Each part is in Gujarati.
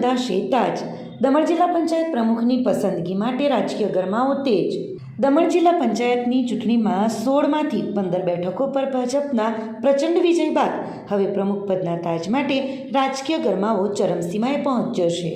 બંધાશે તાજ દમણ જિલ્લા પંચાયત પ્રમુખની પસંદગી માટે રાજકીય ગરમાવો તેજ. દમણ જિલ્લા પંચાયતની ચૂંટણીમાં સોળમાંથી પંદર બેઠકો પર ભાજપના પ્રચંડ વિજય બાદ હવે પ્રમુખ પદના તાજ માટે રાજકીય ગરમાવો ચરમસીમાએ પહોંચ્યો છે.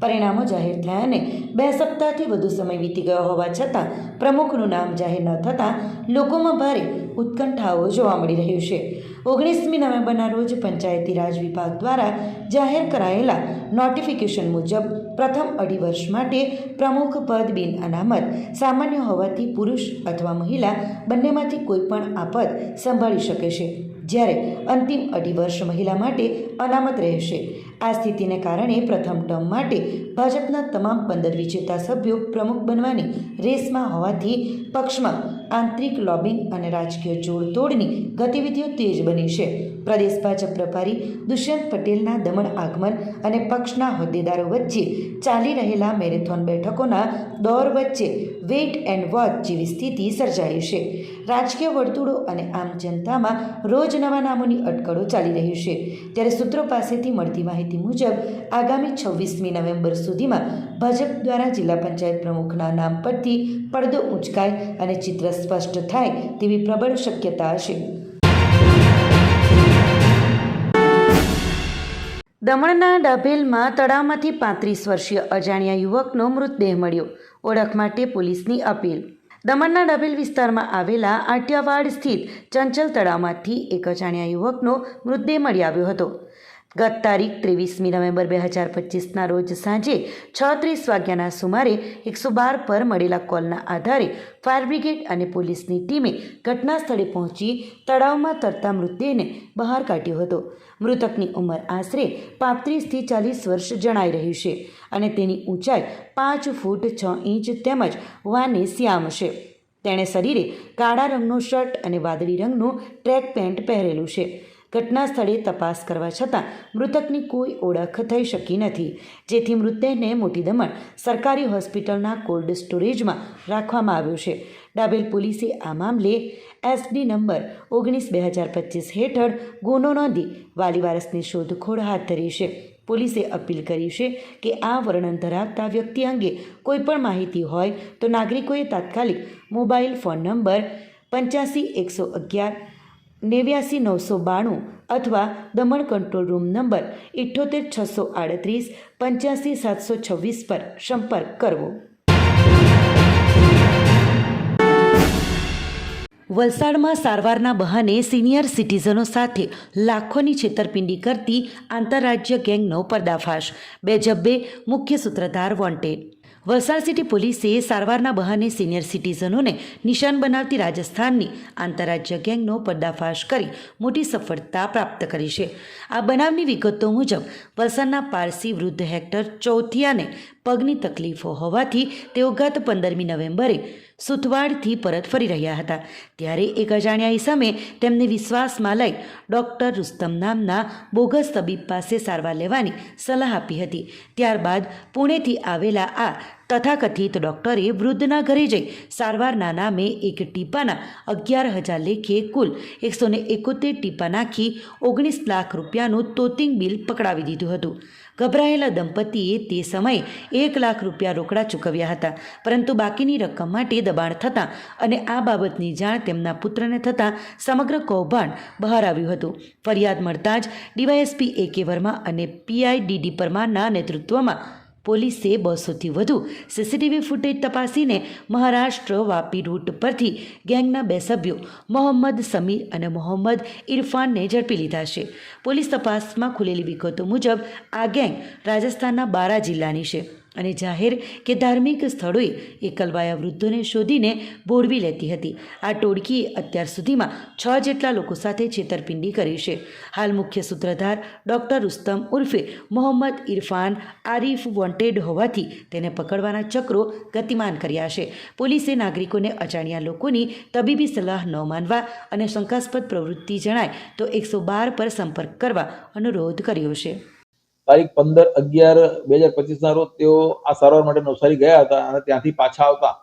પરિણામો જાહેર થયા અને બે સપ્તાહથી વધુ સમય વીતી ગયો હોવા છતાં પ્રમુખનું નામ જાહેર ન થતાં લોકોમાં ભારે ઉત્કંઠાઓ જોવા મળી રહ્યું છે. ઓગણીસમી નવેમ્બરના રોજ પંચાયતી રાજ વિભાગ દ્વારા જાહેર કરાયેલા નોટિફિકેશન મુજબ પ્રથમ અઢી વર્ષ માટે પ્રમુખ પદ બિન અનામત, સામાન્ય હોવાથી પુરુષ અથવા મહિલા બંનેમાંથી કોઈપણ આ પદ સંભાળી શકે છે. જ્યારે અંતિમ અઢી વર્ષ મહિલા માટે અનામત રહેશે. આ સ્થિતિને કારણે પ્રથમ ટર્મ માટે ભાજપના તમામ પંદર વિજેતા સભ્યો પ્રમુખ બનવાની રેસમાં હોવાથી પક્ષમાં આંતરિક લોબિંગ અને રાજકીય જોડતોડની ગતિવિધિઓ તેજ બની છે. પ્રદેશ ભાજપ પ્રભારી દુષ્યંત પટેલના દમણ આગમન અને પક્ષના હોદ્દેદારો વચ્ચે ચાલી રહેલા મેરેથોન બેઠકોના દોર વચ્ચે વેઇટ એન્ડ વોચ જેવી સ્થિતિ સર્જાઈ છે. રાજકીય વર્તુળો અને આમ જનતામાં રોજ નવા નામોની અટકળો ચાલી રહી છે. ત્યારે સૂત્રો પાસેથી મળતી માહિતી મુજબ, આગામી છવ્વીસમી નવેમ્બર સુધીમાં ભાજપ દ્વારા જિલ્લા પંચાયત પ્રમુખના નામ પરથી પડદો ઊંચકાય અને ચિત્ર સ્પષ્ટ થાય તેવી પ્રબળ શક્યતા છે. દમણના ડાભેલમાં તળાવમાંથી પાંત્રીસ વર્ષીય અજાણ્યા યુવકનો મૃતદેહ મળ્યો. ઓળખ માટે પોલીસની અપીલ. દમણના ડભેલ વિસ્તારમાં આવેલા આટિયાવાડ સ્થિત ચંચલ તળાવમાંથી એક અજાણ્યા યુવકનો મૃતદેહ મળી આવ્યો હતો. ગત તારીખ ત્રેવીસમી નવેમ્બર બે હજાર પચીસના રોજ સાંજે છ ત્રીસ વાગ્યાના સુમારે એકસો બાર પર મળેલા કોલના આધારે ફાયર બ્રિગેડ અને પોલીસની ટીમે ઘટના સ્થળે પહોંચી તળાવમાં તરતા મૃતદેહને બહાર કાઢ્યો હતો. મૃતકની ઉંમર આશરે પાંત્રીસથી ચાલીસ વર્ષ જણાઈ રહી છે અને તેની ઊંચાઈ પાંચ ફૂટ છ ઇંચ તેમજ વાને શ્યામ છે. તેણે શરીરે કાળા રંગનો શર્ટ અને વાદળી રંગનું ટ્રેક પેન્ટ પહેરેલું છે. ઘટના સ્થળે તપાસ કરવા છતાં મૃતકની કોઈ ઓળખ થઈ શકી નથી. જેથી મૃતદેહને મોટી દમણ સરકારી હોસ્પિટલના કોલ્ડ સ્ટોરેજમાં રાખવામાં આવ્યો છે. ડાબેલ પોલીસે આ મામલે એસડી નંબર ઓગણીસ બે હજાર પચીસ હેઠળ ગુનો નોંધી વાલીવારસની શોધખોળ હાથ ધરી છે. પોલીસે અપીલ કરી છે કે આ વર્ણન ધરાવતા વ્યક્તિ અંગે કોઈપણ માહિતી હોય તો નાગરિકોએ તાત્કાલિક મોબાઈલ ફોન નંબર પંચ્યાસી એકસો અગિયાર નેવ્યાસી નવસો બાણું અથવા દમણ કંટ્રોલ રૂમ નંબર ઇઠ્ઠોતેર છસો આડત્રીસ પંચ્યાસી સાતસો છવ્વીસ પર સંપર્ક કરવો. વલસાડમાં સારવારના બહાને સિનિયર સિટીઝનો સાથે લાખોની છેતરપિંડી કરતી આંતરરાજ્ય ગેંગનો પર્દાફાશ. બે જબ્બે મુખ્ય સૂત્રધાર વોન્ટેડ વલસાડ સિટી પોલીસે સારવારના બહાને સિનિયર સિટીઝનોને નિશાન બનાવતી રાજસ્થાનની આંતરરાજ્ય ગેંગનો પર્દાફાશ કરી મોટી સફળતા પ્રાપ્ત કરી છે. આ બનાવની વિગતો મુજબ, વલસાડના પારસી વૃદ્ધ હેક્ટર ચૌથિયાને પગની તકલીફો હોવાથી તેઓ ગત પંદરમી નવેમ્બરે સુથવાડથી પરત ફરી રહ્યા હતા. ત્યારે એક અજાણ્યા ઈસમે તેમને વિશ્વાસમાં લઈ ડૉક્ટર રુસ્તમ નામના બોગસ તબીબ પાસે સારવાર લેવાની સલાહ આપી હતી. ત્યારબાદ પુણેથી આવેલા આ તથાકથિત ડૉક્ટરે વૃદ્ધના ઘરે જઈ સારવારના નામે એક ટીપાના અગિયાર હજાર લેખે કુલ એકસો ને એકોતેર ટીપા નાખી ઓગણીસ લાખ રૂપિયાનું તોતિંગ બિલ પકડાવી દીધું હતું. ગભરાયેલા દંપતીએ તે સમયે એક લાખ રૂપિયા રોકડા ચૂકવ્યા હતા, પરંતુ બાકીની રકમ માટે દબાણ થતાં અને આ બાબતની જાણ તેમના પુત્રને થતાં સમગ્ર કૌભાંડ બહાર આવ્યું હતું. ફરિયાદ મળતાં જ ડીવાયએસપી એ કે વર્મા અને પીઆઈ ડીડી પરમારના નેતૃત્વમાં પોલીસે બસોથી વધુ સીસીટીવી ફૂટેજ તપાસીને મહારાષ્ટ્ર વાપી રૂટ પરથી ગેંગના બે સભ્યો મોહમ્મદ સમીર અને મોહમ્મદ ઇરફાનને ઝડપી લીધા છે. પોલીસ તપાસમાં ખુલેલી વિગતો મુજબ આ ગેંગ રાજસ્થાનના બારા જિલ્લાની છે. અને જાહેર કે ધાર્મિક સ્થળોએ એકલવાયા વૃદ્ધોને શોધીને બોળવી લેતી હતી. આ ટોળકીએ અત્યાર સુધીમાં છ જેટલા લોકો સાથે છેતરપિંડી કરી છે. હાલ મુખ્ય સૂત્રધાર ડૉક્ટર રુસ્તમ ઉર્ફે મોહમ્મદ ઇરફાન આરીફ વોન્ટેડ હોવાથી તેને પકડવાના ચક્રો ગતિમાન કર્યા છે. પોલીસે નાગરિકોને અજાણ્યા લોકોની તબીબી સલાહ ન માનવા અને શંકાસ્પદ પ્રવૃત્તિ જણાય તો એકસો બાર પર સંપર્ક કરવા અનુરોધ કર્યો છે. તારીખ પંદર અગિયાર બે હજાર પચીસના રોજ તેઓ આ સારવાર માટે નવસારી ગયા હતા અને ત્યાંથી પાછા આવતા.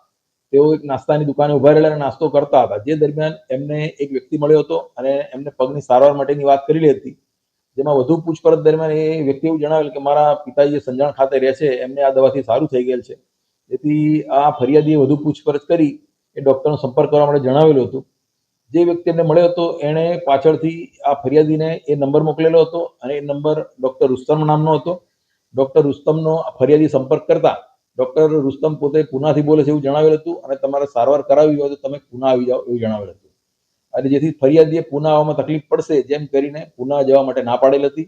તેઓ એક નાસ્તાની દુકાને ઊભા રહેલા અને નાસ્તો કરતા હતા. જે દરમિયાન એમને એક વ્યક્તિ મળ્યો હતો અને એમને પગની સારવાર માટેની વાત કરેલી હતી. જેમાં વધુ પૂછપરછ દરમિયાન એ વ્યક્તિ એવું જણાવેલ કે મારા પિતાજી સંજાણ ખાતે રહે છે, એમને આ દવાથી સારું થઈ ગયેલ છે. જેથી આ ફરિયાદીએ વધુ પૂછપરછ કરી, એ ડૉક્ટરનો સંપર્ક કરવા માટે જણાવેલું હતું. જે વ્યક્તિ એમને મળ્યો હતો, એણે પાછળથી આ ફરિયાદીને એ નંબર મોકલેલો હતો અને એ નંબર ડૉક્ટર રુસ્તમ નામનો હતો. ડૉક્ટર રુસ્તમનો ફરિયાદી સંપર્ક કરતા ડૉક્ટર રુસ્તમ પોતે પુનાથી બોલે છે એવું જણાવેલ હતું અને તમારે સારવાર કરાવવી હોય તો તમે પુના આવી જાઓ એવું જણાવેલ હતું. અને જેથી ફરિયાદીએ પુના આવવામાં તકલીફ પડશે જેમ કરીને પુના જવા માટે ના પાડેલ હતી.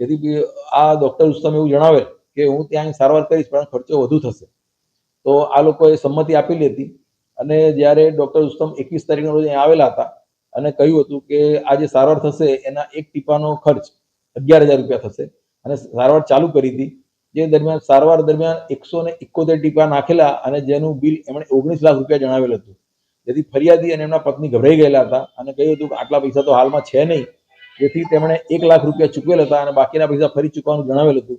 જેથી આ ડૉક્ટર રુસ્તમ એવું જણાવેલ કે હું ત્યાં સારવાર કરીશ, પણ ખર્ચો વધુ થશે. તો આ લોકોએ સંમતિ આપેલી હતી અને જ્યારે ડૉક્ટર ઉત્તમ એકવીસ તારીખના રોજ અહીંયા આવેલા હતા અને કહ્યું હતું કે આ જે સારવાર થશે એના એક ટીપાનો ખર્ચ અગિયાર હજાર રૂપિયા થશે. અને સારવાર ચાલુ કરી હતી. જે દરમિયાન સારવાર દરમિયાન એકસો ને એકોતેર ટીપા નાખેલા અને જેનું બિલ એમણે ઓગણીસ લાખ રૂપિયા જણાવેલ હતું. જેથી ફરિયાદી અને એમના પત્ની ગભરાઈ ગયેલા હતા અને કહ્યું હતું કે આટલા પૈસા તો હાલમાં છે નહીં. જેથી તેમણે એક લાખ રૂપિયા ચૂકવેલ હતા અને બાકીના પૈસા ફરી ચૂકવવાનું જણાવેલ હતું.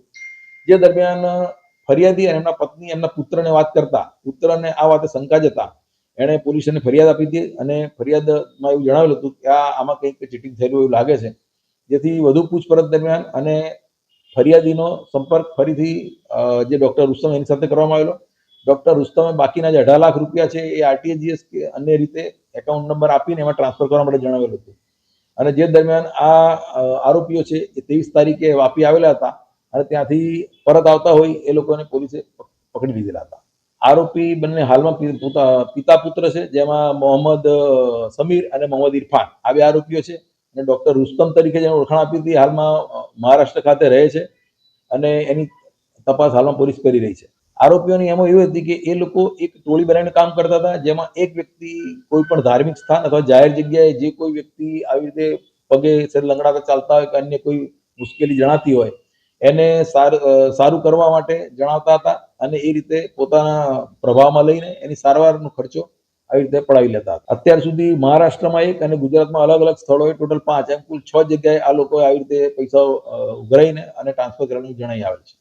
જે દરમિયાન ફરિયાદી અને એમના પત્ની એમના પુત્રને વાત કરતા, પુત્રને આ વાતે શંકા જતા એણે પોલીસને ફરિયાદ આપી હતી અને ફરિયાદમાં એવું જણાવેલું હતું કે આ આમાં કંઈક ચીટિંગ થયેલું એવું લાગે છે. જેથી વધુ પૂછપરછ દરમિયાન અને ફરિયાદીનો સંપર્ક ફરીથી જે ડૉક્ટર રુસ્તમ એની સાથે કરવામાં આવેલો. ડૉક્ટર રુસ્તમે બાકીના જે અઢાર લાખ રૂપિયા છે એ આરટીજીએસ કે અન્ય રીતે એકાઉન્ટ નંબર આપીને એમાં ટ્રાન્સફર કરવા માટે જણાવેલું હતું. અને જે દરમિયાન આ આરોપીઓ છે એ ત્રેવીસ તારીખે વાપી આવેલા હતા અને ત્યાંથી પરત આવતા હોય એ લોકોને પોલીસે પક- પકડી લીધેલા હતા. આરોપી બંને હાલમાં પિતા પુત્ર છે, જેમાં મોહમ્મદ સમીર અને મોહમ્મદ ઇરફાન. આ બે આરોપીઓ છે અને ડોક્ટર રુસ્તમ તરીકે જેને ઓળખાણ આપી હતી, હાલમાં મહારાષ્ટ્ર ખાતે રહે છે અને એની તપાસ હાલમાં પોલીસ કરી રહી છે. આરોપીઓની એમાં એવી હતી કે એ લોકો એક ટોળી બનાવીને કામ કરતા હતા, જેમાં એક વ્યક્તિ કોઈ પણ ધાર્મિક સ્થાન અથવા જાહેર જગ્યાએ જે કોઈ વ્યક્તિ આવી રીતે પગે શરીર લંગડાતા ચાલતા હોય કે અન્ય કોઈ મુશ્કેલી જણાતી હોય, એને સાર- સારું કરવા માટે જણાવતા હતા. અને એ રીતે પોતાના પ્રભાવમાં લઈને એની સારવારનો ખર્ચો આવી રીતે પડાવી લેતા હતા. અત્યાર સુધી મહારાષ્ટ્રમાં એક અને ગુજરાતમાં અલગ અલગ સ્થળોએ ટોટલ પાંચ, એમ કુલ છ જગ્યાએ આ લોકોએ આવી રીતે પૈસા ઉઘરાઈને અને ટ્રાન્સફર કરવાનું જણાઈ આવેલ છે.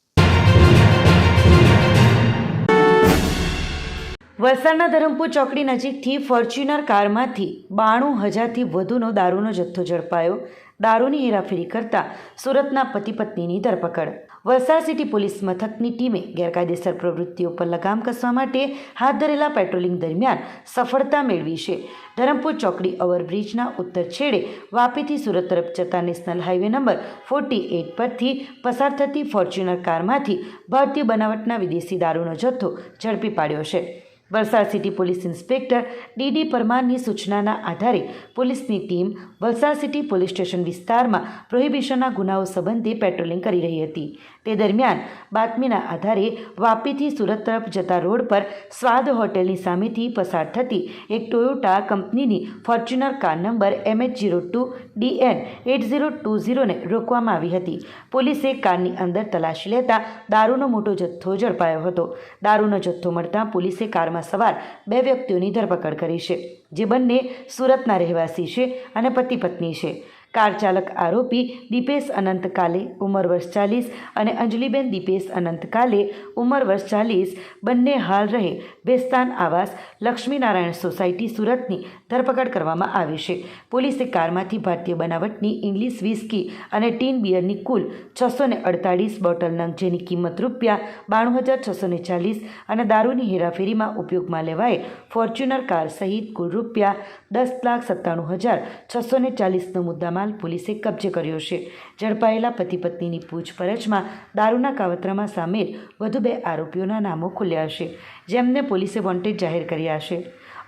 વલસાડના ધરમપુર ચોકડી નજીકથી ફોર્ચ્યુનર કારમાંથી બાણું હજારથી વધુનો દારૂનો જથ્થો ઝડપાયો. દારૂની હેરાફેરી કરતા સુરતના પતિ પત્નીની ધરપકડ. વલસાડ સિટી પોલીસ મથકની ટીમે ગેરકાયદેસર પ્રવૃત્તિઓ પર લગામ કસવા માટે હાથ ધરેલા પેટ્રોલિંગ દરમિયાન સફળતા મેળવી છે. ધરમપુર ચોકડી ઓવરબ્રિજના ઉત્તર છેડે વાપીથી સુરત તરફ જતા national highway number forty eight પરથી પસાર થતી ફોર્ચ્યુનર કારમાંથી ભારતીય બનાવટના વિદેશી દારૂનો જથ્થો ઝડપી પાડ્યો છે. Valsad city police inspector DD પરમારની સૂચનાના આધારે પોલીસની team Valsad city police station વિસ્તારમાં પ્રોહિબિશનના ગુનાઓ સંબંધે પેટ્રોલિંગ કરી રહી હતી. તે દરમિયાન બાતમીના આધારે વાપીથી સુરત તરફ જતા રોડ પર સ્વાદ હોટેલની સામેથી પસાર થતી એક ટોયોટા કંપનીની Fortuner car number MH zero two DN eight zero two ઝીરોને રોકવામાં આવી હતી. પોલીસે કારની અંદર તલાશી લેતા દારૂનો મોટો જથ્થો ઝડપાયો હતો. દારૂનો જથ્થો મળતા પોલીસે કારમાં સવાર બે વ્યક્તિઓની ધરપકડ કરી છે, જે બંને સુરતના રહેવાસી છે અને પતિ પત્ની છે. કાર ચાલક આરોપી દીપેશ અનંતકાલે ઉંમર વર્ષ ચાલીસ અને અંજલિબેન દીપેશ અનંતકાલે ઉંમર વર્ષ ચાલીસ. બંને હાલ રહે બેસ્તાન આવાસ લક્ષ્મીનારાયણ સોસાયટી સુરતની ધરપકડ કરવામાં આવી છે. પોલીસે કારમાંથી ભારતીય બનાવટની ઇંગ્લિશ વિસ્કી અને ટીન બિયરની કુલ છસો અડતાળીસ બોટલ નંગ જેની કિંમત રૂપિયા બાણું હજાર છસો ચાલીસ અને દારૂની હેરાફેરીમાં ઉપયોગમાં લેવાય ફોર્ચ્યુનર કાર સહિત કુલ રૂપિયા દસ લાખ સત્તાણું હજાર છસો ચાલીસનો મુદ્દામાલ પોલીસે કબજે કર્યો છે. ઝડપાયેલા પતિ પત્નીની પૂછપરછમાં દારૂના કાવતરામાં સામેલ વધુ બે આરોપીઓના નામો ખુલ્યા છે, જેમને પોલીસે વોન્ટેડ જાહેર કર્યા છે.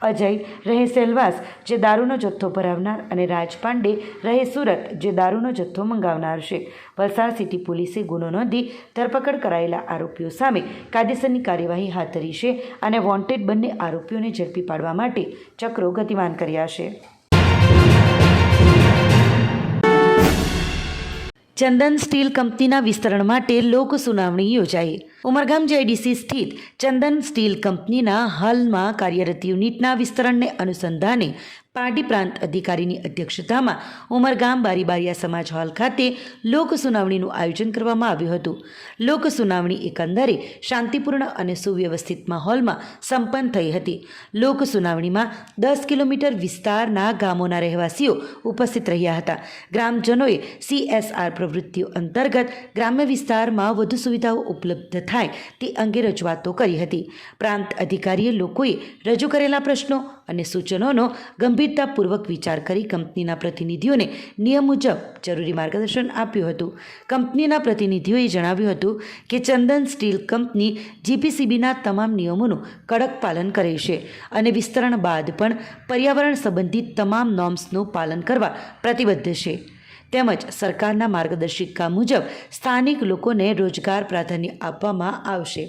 અજય રહે સેલવાસ, જે દારૂનો જથ્થો ભરાવનાર, અને રાજ પાંડે રહે સુરત, જે દારૂનો જથ્થો મંગાવનાર છે. વલસાડ સિટી પોલીસે ગુનો નોંધી ધરપકડ કરાયેલા આરોપીઓ સામે કાયદેસરની કાર્યવાહી હાથ ધરી છે અને વોન્ટેડ બંને આરોપીઓને ઝડપી પાડવા માટે ચક્રો ગતિમાન કર્યા છે. ચંદન સ્ટીલ કંપનીના વિસ્તરણ માટે લોક સુનાવણી યોજાઈ. ઉમરગામ જેડીસી સ્થિત ચંદન સ્ટીલ કંપનીના હાલમાં કાર્યરત યુનિટના વિસ્તરણને અનુસંધાને પાર્ટી પ્રાંત અધિકારીની અધ્યક્ષતામાં ઉમરગામ બારીબારિયા સમાજ હોલ ખાતે લોક સુનાવણીનું આયોજન કરવામાં આવ્યું હતું. લોક સુનાવણી એકંદરે શાંતિપૂર્ણ અને સુવ્યવસ્થિત માહોલમાં સંપન્ન થઈ હતી. લોક સુનાવણીમાં દસ કિલોમીટર વિસ્તારના ગામોના રહેવાસીઓ ઉપસ્થિત રહ્યા હતા. ગ્રામજનોએ સીએસઆર પ્રવૃત્તિઓ અંતર્ગત ગ્રામ્ય વિસ્તારમાં વધુ સુવિધાઓ ઉપલબ્ધ થાય તે અંગે રજૂઆતો કરી હતી. પ્રાંત અધિકારીએ લોકોએ રજૂ કરેલા પ્રશ્નો અને સૂચનોનો ગંભીરતાપૂર્વક વિચાર કરી કંપનીના પ્રતિનિધિઓને નિયમ મુજબ જરૂરી માર્ગદર્શન આપ્યું હતું. કંપનીના પ્રતિનિધિઓએ જણાવ્યું હતું કે ચંદન સ્ટીલ કંપની જીપીસીબીના તમામ નિયમોનું કડક પાલન કરે છે અને વિસ્તરણ બાદ પણ પર્યાવરણ સંબંધિત તમામ નોર્મ્સનું પાલન કરવા પ્રતિબદ્ધ છે. તેમજ સરકારના માર્ગદર્શિકા મુજબ સ્થાનિક લોકોને રોજગાર પ્રાધાન્ય આપવામાં આવશે.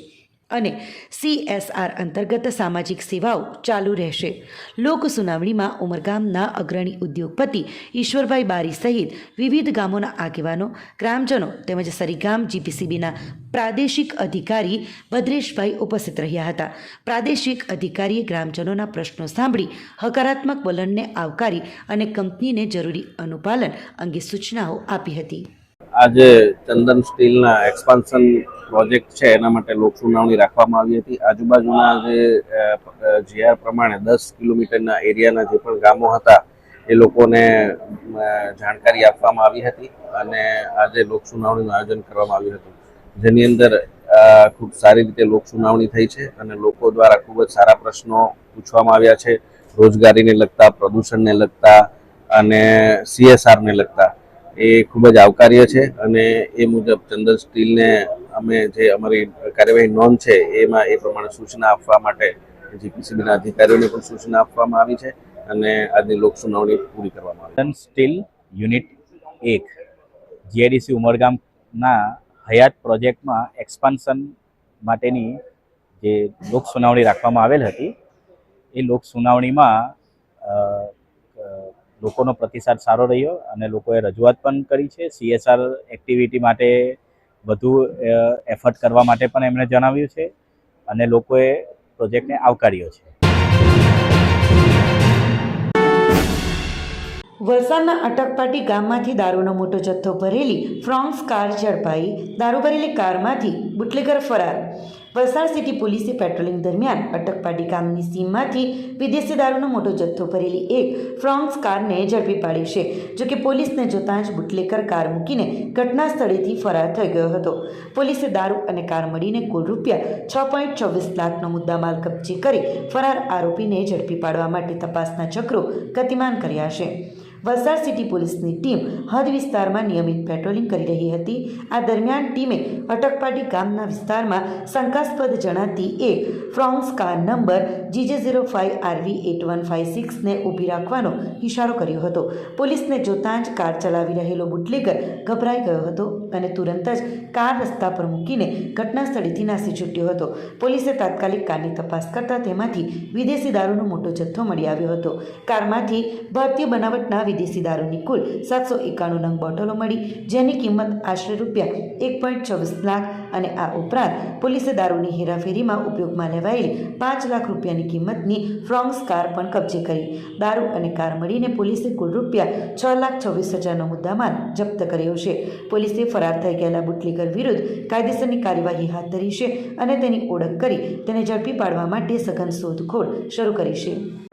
અને સીએસઆર અંતર્ગત સામાજિક સેવાઓ ચાલુ રહેશે. લોક સુનાવણીમાં ઉમરગામના અગ્રણી ઉદ્યોગપતિ ઈશ્વરભાઈ બારી સહિત વિવિધ ગામોના આગેવાનો, ગ્રામજનો તેમજ સરીગામ જીપીસીબીના પ્રાદેશિક અધિકારી ભદ્રેશભાઈ ઉપસ્થિત રહ્યા હતા. પ્રાદેશિક અધિકારીએ ગ્રામજનોના પ્રશ્નો સાંભળી, હકારાત્મક વલણને આવકારી અને કંપનીને જરૂરી અનુપાલન અંગે સૂચનાઓ આપી હતી. આજે ચંદન સ્ટીલના એક્સપાન્શન પ્રોજેક્ટ છે, એના માટે લોક સુનાવણી રાખવામાં આવી હતી. આજુબાજુના જે જીઆર પ્રમાણે દસ કિલોમીટરના એરિયાના જે પણ ગામો હતા, એ લોકોને જાણકારી આપવામાં આવી હતી અને આજે લોક સુનાવણીનું આયોજન કરવામાં આવ્યું હતું. જેની અંદર ખૂબ સારી રીતે લોક સુનાવણી થઈ છે અને લોકો દ્વારા ખૂબ જ સારા પ્રશ્નો પૂછવામાં આવ્યા છે. રોજગારીને લગતા, પ્રદૂષણને લગતા અને સીએસઆરને લગતા. એ ખૂબ જ આવકાર્ય છે અને એ મુજબ ચંદન સ્ટીલને અમે જે અમારી કાર્યવાહી નોંધ છે, એમાં એ પ્રમાણે સૂચના આપવા માટે જીપીસીબીના અધિકારીઓને પણ સૂચના આપવામાં આવી છે અને આજની લોક સુનાવણી પૂરી કરવામાં આવી સ્ટીલ યુનિટ એક, જીઆઈડીસી ઉમરગામના હયાત પ્રોજેક્ટમાં એક્સપાન્શન માટેની જે લોક સુનાવણી રાખવામાં આવેલ હતી, એ લોક સુનાવણીમાં લોકોનો પ્રતિસાદ સારો રહ્યો અને લોકોએ રજૂઆત પણ કરી છે. સીએસઆર એક્ટિવિટી માટે વધુ એફર્ટ કરવા માટે પણ એમણે જણાવ્યું છે અને લોકોએ પ્રોજેક્ટને આવકાર્યો છે. વલસાડના અટકપાટી ગામમાંથી દારૂનો મોટો જથ્થો ભરેલી ફ્રોન્ક્સ કાર ઝડપાઈ, દારૂ ભરેલી કારમાંથી બુટલેગર ફરાર. વલસાડ સિટી પોલીસે પેટ્રોલિંગ દરમિયાન અટકપાટી ગામની સીમમાંથી વિદેશી દારૂનો મોટો જથ્થો ભરેલી એક ફ્રોન્ક્સ કારને ઝડપી પાડી છે જોકે પોલીસને જોતાં જ બુટલેકર કાર મૂકીને ઘટના સ્થળેથી ફરાર થઈ ગયો હતો. પોલીસે દારૂ અને કાર મળીને કુલ રૂપિયા છ પોઈન્ટ ચોવીસ લાખનો મુદ્દામાલ કબજે કરી ફરાર આરોપીને ઝડપી પાડવા માટે તપાસના ચક્રો ગતિમાન કર્યા છે. વલસાડ સિટી પોલીસની ટીમ હદ વિસ્તારમાં નિયમિત પેટ્રોલિંગ કરી રહી હતી. આ દરમિયાન ટીમે અટકપાટી ગામના વિસ્તારમાં શંકાસ્પદ જણાતી એક Fronx car number GJ zero five RV eight one five સિક્સને ઊભી રાખવાનો ઇશારો કર્યો હતો. પોલીસને જોતાં જ કાર ચલાવી રહેલો બુટલેગર ગભરાઈ ગયો હતો અને તુરંત જ કાર રસ્તા પર મૂકીને ઘટના સ્થળેથી નાસી છૂટ્યો હતો. પોલીસે તાત્કાલિક કારની તપાસ કરતા તેમાંથી વિદેશી દારૂનો મોટો જથ્થો મળી આવ્યો હતો. કારમાંથી ભારતીય બનાવટના વિદેશી દારૂની કુલ સાતસો એકાણું નંગ બોટલો મળી, જેની કિંમત આશરે રૂપિયા એક પોઈન્ટ ચોવીસ લાખ અને આ ઉપરાંત પોલીસે દારૂની હેરાફેરીમાં ઉપયોગમાં લેવાયેલી પાંચ લાખ રૂપિયાની કિંમતની ફ્રોંગ્સ કાર પણ કબજે કરી. દારૂ અને કાર મળીને પોલીસે કુલ રૂપિયા છ લાખ છવ્વીસ હજારનો મુદ્દામાલ જપ્ત કર્યો છે. પોલીસે ફરાર થઈ ગયેલા બુટલેગર વિરુદ્ધ કાયદેસરની કાર્યવાહી હાથ ધરી છે અને તેની ઓળખ કરી તેને ઝડપી પાડવા માટે સઘન શોધખોળ શરૂ કરી છે.